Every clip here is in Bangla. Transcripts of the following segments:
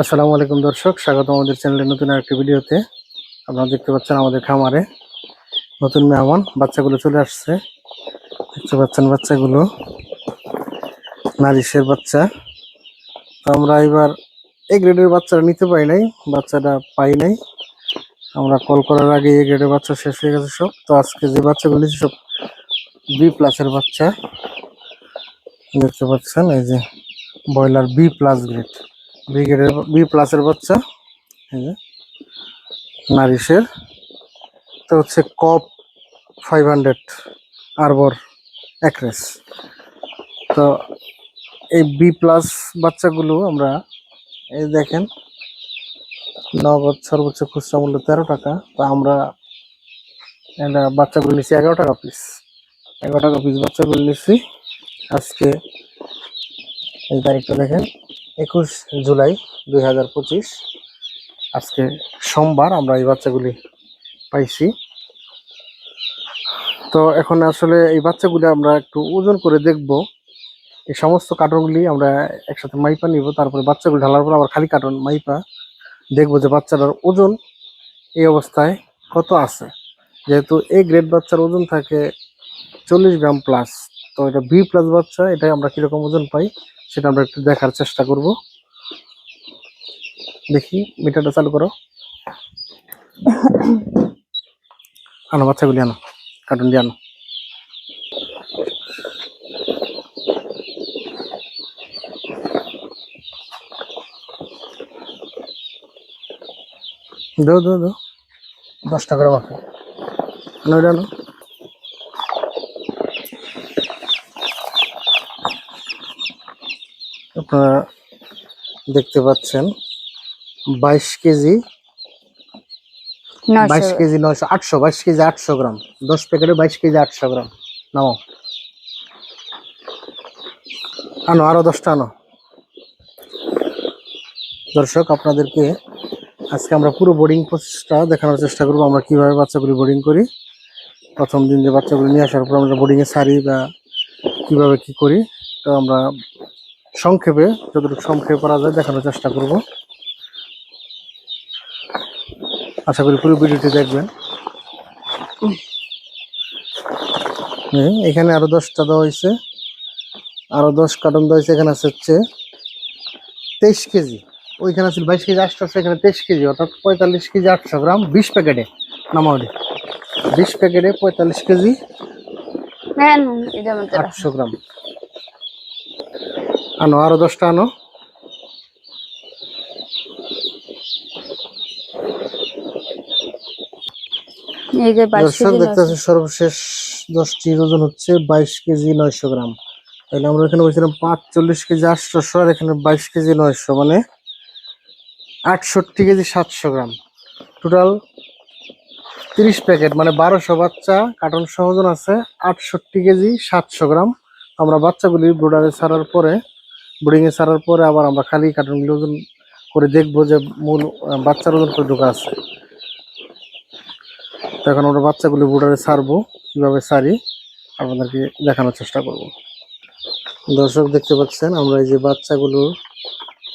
আসসালামু আলাইকুম দর্শক স্বাগত আমাদের চ্যানেলের নতুন আরেকটি ভিডিওতে। আপনারা দেখতে পাচ্ছেন আমাদের খামারে নতুন মেহমান, বাচ্চাগুলো চলে আসছে। দেখতে পাচ্ছেন বাচ্চাগুলো নারিশের বাচ্চা। তো আমরা এবার এ গ্রেডের বাচ্চারা নিতে পারি নাই, বাচ্চাটা পাই নাই। আমরা কল করার আগে এ গ্রেডের বাচ্চা শেষ হয়ে গেছে সব। তো আজকে যে বাচ্চাগুলো নিয়েছি সব বি প্লাসের বাচ্চা। দেখতে পাচ্ছেন, এই যে broiler B plus grade B গ্রেডের বি প্লাসের বাচ্চা। নারিশের। তো হচ্ছে কপ ফাইভ হান্ড্রেড আরবর একরেস তো এই বি প্লাস বাচ্চাগুলো আমরা, এই দেখেন, নগদ সর্বোচ্চ খুচরা মূল্য তেরো টাকা। তো আমরা এটা বাচ্চাগুলো নিচ্ছি এগারো টাকা পিস এগারো টাকা পিস বাচ্চাগুলো নিচ্ছি আজকে এই তারিখটা দেখেন। একুশ জুলাই দুই হাজার পঁচিশ। আজকে সোমবার আমরা এই বাচ্চাগুলি পাইছি। তো এখন আসলে এই বাচ্চাগুলি আমরা একটু ওজন করে দেখব। এই সমস্ত কার্টনগুলি আমরা একসাথে মাইপা নিব, তারপরে বাচ্চাগুলি ঢালার পর আবার খালি কার্টন মাইপা দেখব যে বাচ্চাটার ওজন এই অবস্থায় কত আছে। যেহেতু এ গ্রেড বাচ্চার ওজন থাকে চল্লিশ গ্রাম প্লাস, তো এটা বি প্লাস বাচ্চা এটা আমরা কীরকম ওজন পাই সেটা আমরা একটু দেখার চেষ্টা করব। দেখি, মিটারটা চালু করো। আনো, বাচ্চাগুলি আনো, কার্টুন দিয়ে আনো। দশ করে মাখো আনো আনো। আপনারা দেখতে পাচ্ছেন বাইশ কেজি বাইশ কেজি নয়শো আটশো বাইশ কেজি আটশো গ্রাম দশ প্যাকেটে বাইশ কেজি আটশো গ্রাম। নাও। আনো আরও দশটা আনো। দর্শক আপনাদেরকে আজকে আমরা পুরো বোর্ডিং প্রসেসটা দেখানোর চেষ্টা করব আমরা কীভাবে বাচ্চাগুলি বোর্ডিং করি। প্রথম দিন যে বাচ্চাগুলি নিয়ে আসার পর আমরা বোর্ডিংয়ে সারি বা কীভাবে কি করি তো আমরা সংক্ষেপে যতটুকু সংক্ষেপে করা যায় দেখানোর চেষ্টা করব। আশা করি পুরো ভিডিওটি দেখবেন। এখানে আরও দশটা দেওয়া হয়েছে। আরও দশ কার্টন দেওয়া হয়েছে এখানে আছে হচ্ছে তেইশ কেজি। ওইখানে আছে বাইশ কেজি আটশো এখানে তেইশ কেজি অর্থাৎ পঁয়তাল্লিশ কেজি আটশো গ্রাম বিশ প্যাকেটে নামাওয়ারি বিশ প্যাকেটে পঁয়তাল্লিশ কেজি রাখো। আটশো গ্রাম। আনো আরও দশটা আনো। দর্শক দেখতে পাচ্ছেন সর্বশেষ দশটির ওজন হচ্ছে বাইশ কেজি নয়শো গ্রাম। তাহলে আমরা এখানে বলছিলাম পাঁচচল্লিশ কেজি আটশোশো আর এখানে বাইশ কেজি নয়শো মানে আটষট্টি কেজি সাতশো গ্রাম। টোটাল তিরিশ প্যাকেট মানে বারোশো বাচ্চা কার্টন সহজন আছে আটষট্টি কেজি সাতশো গ্রাম। আমরা বাচ্চাগুলি ব্রোডারে ছাড়ার পরে বোর্ডিংয়ে ছাড়ার পরে আবার আমরা খালি কার্টনগুলি ওজন করে দেখব যে মূল বাচ্চার ওজন করে ঢোকা আছে। তো এখন আমরা বাচ্চাগুলি বোর্ডারে ছাড়বো কীভাবে ছাড়ি আপনাদেরকে দেখানোর চেষ্টা করব। দর্শক দেখতে পাচ্ছেন, আমরা এই যে বাচ্চাগুলো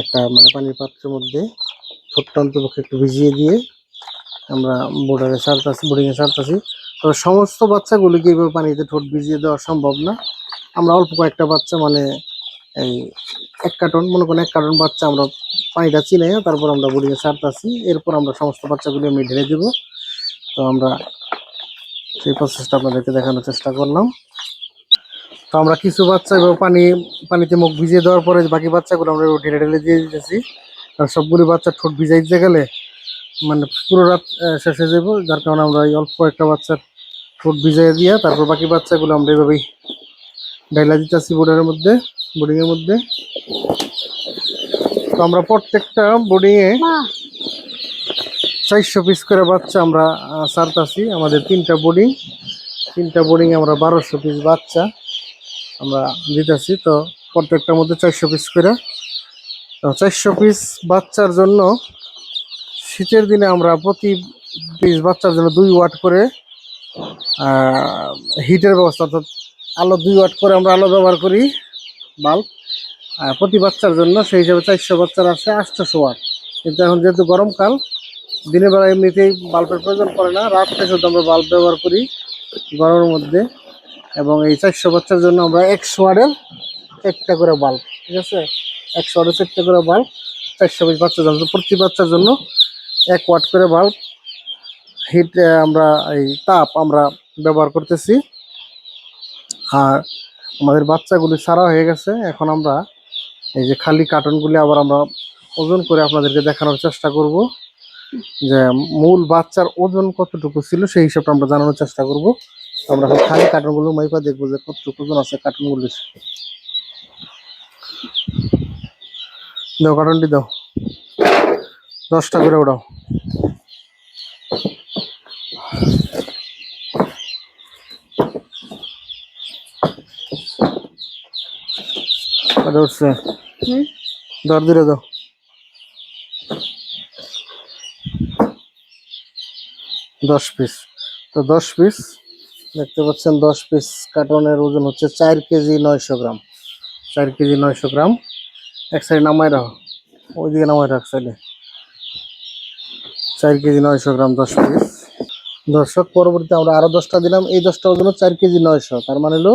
একটা মানে পানির পাত্রের মধ্যে ছোট্ট অন্তপক্ষে একটু ভিজিয়ে দিয়ে আমরা বোর্ডারে ছাড়তেছি বোর্ডিংয়ে ছাড়তেছি তবে সমস্ত বাচ্চাগুলিকে এইভাবে পানিতে ঠোঁট ভিজিয়ে দেওয়া সম্ভব না। আমরা অল্প কয়েকটা বাচ্চা মানে এই এক কার্টন, মনে করেন এক কার্টন বাচ্চা আমরা পানিটা চিনে তারপর আমরা বোর্ডিংয়ে ছাড়তেছি। এরপর আমরা সমস্ত বাচ্চাগুলি আমি ঢেলে দেবো। তো আমরা সেই প্রসেসটা আপনাদেরকে দেখানোর চেষ্টা করলাম। তো আমরা কিছু বাচ্চা এবার পানি, পানিতে মুখ ভিজিয়ে দেওয়ার পরে বাকি বাচ্চাগুলো আমরা ঢেলে ঢেলে দিয়ে দিতেছি। আর সবগুলি বাচ্চা ঠোঁট ভিজাই দিতে গেলে মানে পুরো রাত শেষ হয়ে যাব। যার কারণে আমরা এই অল্প একটা বাচ্চার ঠোঁট ভিজাই দিয়ে তারপর বাকি বাচ্চাগুলো আমরা এভাবেই ডাইলা দিতেছি বোর্ডের মধ্যে। বোর্ডিংয়ের মধ্যে। তো আমরা প্রত্যেকটা বোর্ডিংয়ে চারশো পিস করে বাচ্চা আমরা ছাড়তাছি। আমাদের তিনটা বোর্ডিং। তিনটা বোর্ডিং আমরা বারোশো পিস বাচ্চা আমরা দিতেছি। তো প্রত্যেকটার মধ্যে চারশো পিস করে। তো চারশো পিস বাচ্চার জন্য শীতের দিনে আমরা প্রতি পিস বাচ্চার জন্য দুই ওয়াট করে হিটের ব্যবস্থা অর্থাৎ আলো দুই ওয়াট করে আমরা আলো ব্যবহার করি। বাল্ব প্রতি বাচ্চার জন্য সেই হিসাবে চারশো বাচ্চার আছে আটশোশো ওয়াট। কিন্তু এখন যেহেতু গরমকাল, দিনের বেলা এমনিতেই বাল্বের প্রয়োজন পড়ে না। রাত্রে শুধু আমরা বাল্ব ব্যবহার করি গরমের মধ্যে। এবং এই চারশো বাচ্চার জন্য আমরা একশো ওয়াটের একটা করে বাল্ব ঠিক আছে? একশো ওয়াটের চারটে করে বাল্ব চারশো পিস বাচ্চার জন্য। প্রতি বাচ্চার জন্য এক ওয়াট করে বাল্ব হিট আমরা এই তাপ আমরা ব্যবহার করতেছি। আর আমাদের বাচ্চাগুলি সারা হয়ে গেছে। এখন আমরা এই যে খালি কার্টনগুলি আবার আমরা ওজন করে আপনাদেরকে দেখানোর চেষ্টা করব। যে মূল বাচ্চার ওজন কতটুকু ছিল সেই হিসাবটা আমরা জানানোর চেষ্টা করব। আমরা এখন খালি কার্টনগুলো মাইপা দেখব যে কতটুকু ওজন আছে কার্টনগুলির। দাও কার্টনটি দাও। দশটা করে ওড়াও। কত উঠছে। হুম? দর দিলে দাও। দশ পিস তো দশ পিস দেখতে পাচ্ছেন দশ পিস কার্টনের ওজন হচ্ছে চার কেজি নয়শো গ্রাম। চার কেজি নয়শো গ্রাম। এক সাইড নামাই রাখো। ওইদিকে নামাই রাখ সাইডে চার কেজি নয়শো গ্রাম দশ পিস দর্শক পরবর্তীতে আমরা আরও দশটা দিলাম। এই দশটা ওজন চার কেজি নয়শো। তার মানে হলো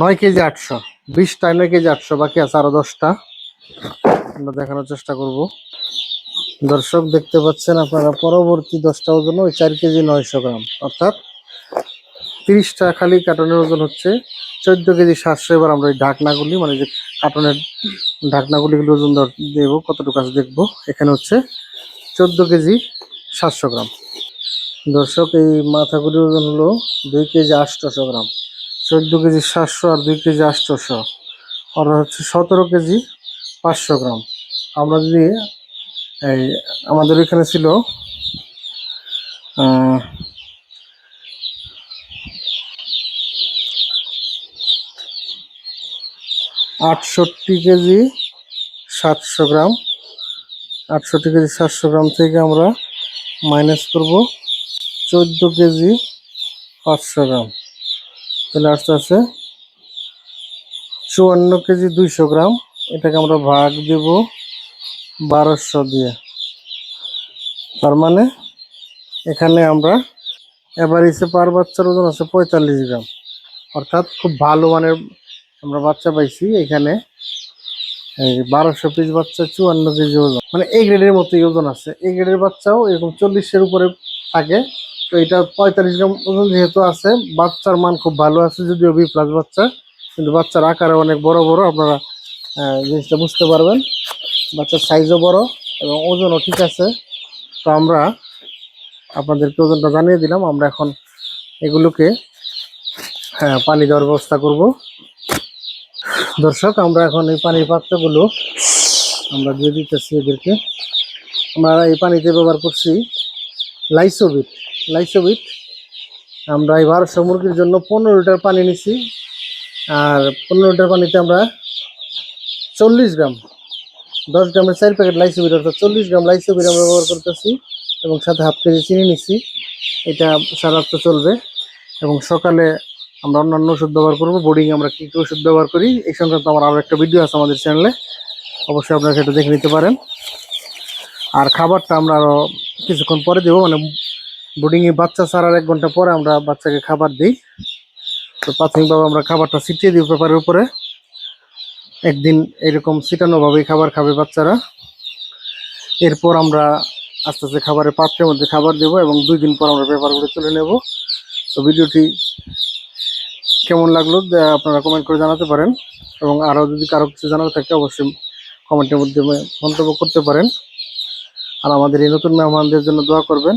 নয় কেজি আটশো। বিশটায় নয় কেজি আটশো বাকি আছে আরও দশটা। আমরা দেখানোর চেষ্টা করব। দর্শক, দেখতে পাচ্ছেন আপনারা, পরবর্তী দশটা ওজন ওই চার কেজি নয়শো গ্রাম। অর্থাৎ তিরিশটা খালি কার্টনের ওজন হচ্ছে চোদ্দ কেজি সাতশো। এবার আমরা এই ঢাকনাগুলি মানে যে কার্টনের ঢাকনাগুলি ওজন দেবো, কতটুকু আছে দেখব। এখানে হচ্ছে চোদ্দ কেজি সাতশো গ্রাম। দর্শক, এই মাথাগুলির ওজন হলো দুই কেজি আটশোশো গ্রাম। চোদ্দ কেজি সাতশো আর দুই কেজি আটশোশো। অর্থাৎ হচ্ছে সতেরো কেজি পাঁচশো গ্রাম। আমরা যদি এই আমাদের এখানে ছিল আটষট্টি কেজি সাতশো গ্রাম। আটষট্টি কেজি সাতশো গ্রাম থেকে আমরা মাইনাস করব চোদ্দ কেজি পাঁচশো গ্রাম। আস্তে আস্তে চুয়ান্ন কেজি দুইশো গ্রাম। এটাকে আমরা ভাগ দেব বারোশো দিয়ে। তার মানে এখানে আমরা এভারেজে পার বাচ্চার ওজন আছে পঁয়তাল্লিশ গ্রাম। অর্থাৎ খুব ভালো মানের আমরা বাচ্চা পাইছি এখানে। এই বারোশো পিস বাচ্চা চুয়ান্ন কেজি ওজন। মানে এই গ্রেডের মতোই ওজন আছে। এই গ্রেডের বাচ্চাও এরকম চল্লিশের উপরে থাকে। তো এটা পঁয়তাল্লিশ গ্রাম ওজন যেহেতু আছে, বাচ্চার মান খুব ভালো আছে যদিও বি প্লাস বাচ্চা, কিন্তু বাচ্চার আকারে অনেক বড় বড়, আপনারা জিনিসটা বুঝতে পারবেন। বাচ্চার সাইজও বড় এবং ওজনও ঠিক আছে। তো আমরা আপনাদেরকে ওজনটা জানিয়ে দিলাম, আমরা এখন এগুলোকে হ্যাঁ পানি দেওয়ার ব্যবস্থা করব। দর্শক, আমরা এখন এই পানির পাত্রগুলো আমরা দিয়ে দিতেছি এদেরকে। আমরা এই পানিতে ব্যবহার করছি লাইসোবিট লাইসোবিট। আমরা এই বারোশো মুরগির জন্য পনেরো লিটার পানি নিছি। আর পনেরো লিটার পানিতে আমরা চল্লিশ গ্রাম, দশ গ্রামের চার প্যাকেট লাইসোবিট, অর্থাৎ চল্লিশ গ্রাম লাইসোবিট আমরা ব্যবহার করতেছি এবং সাথে হাফ কেজি চিনি নিচ্ছি এটা সারা রাত চলবে। এবং সকালে আমরা অন্যান্য ওষুধ ব্যবহার করব। বোর্ডিং আমরা কী কী ওষুধ ব্যবহার করি, এই সংক্রান্ত আমার আরও একটা ভিডিও আছে আমাদের চ্যানেলে অবশ্যই আপনারা সেটা দেখে নিতে পারেন। আর খাবারটা আমরা আরও কিছুক্ষণ পরে দেবো মানে বোর্ডিংয়ে বাচ্চা ছাড়ার এক ঘণ্টা পরে আমরা বাচ্চাকে খাবার দিই। তো প্রাথমিকভাবে আমরা খাবারটা ছিটিয়ে দিই পেপারের উপরে। একদিন এরকম ছিটানোভাবেই খাবার খাবে বাচ্চারা। এরপর আমরা আস্তে আস্তে খাবারের পাত্রের মধ্যে খাবার দেবো এবং দুই দিন পর আমরা পেপারগুলো তুলে নেব। তো ভিডিওটি কেমন লাগল আপনারা কমেন্ট করে জানাতে পারেন। এবং আরও যদি কারও কিছু জানার থাকে, অবশ্যই কমেন্টের মাধ্যমে মন্তব্য করতে পারেন। আর আমাদের এই নতুন মেহমানদের জন্য দোয়া করবেন।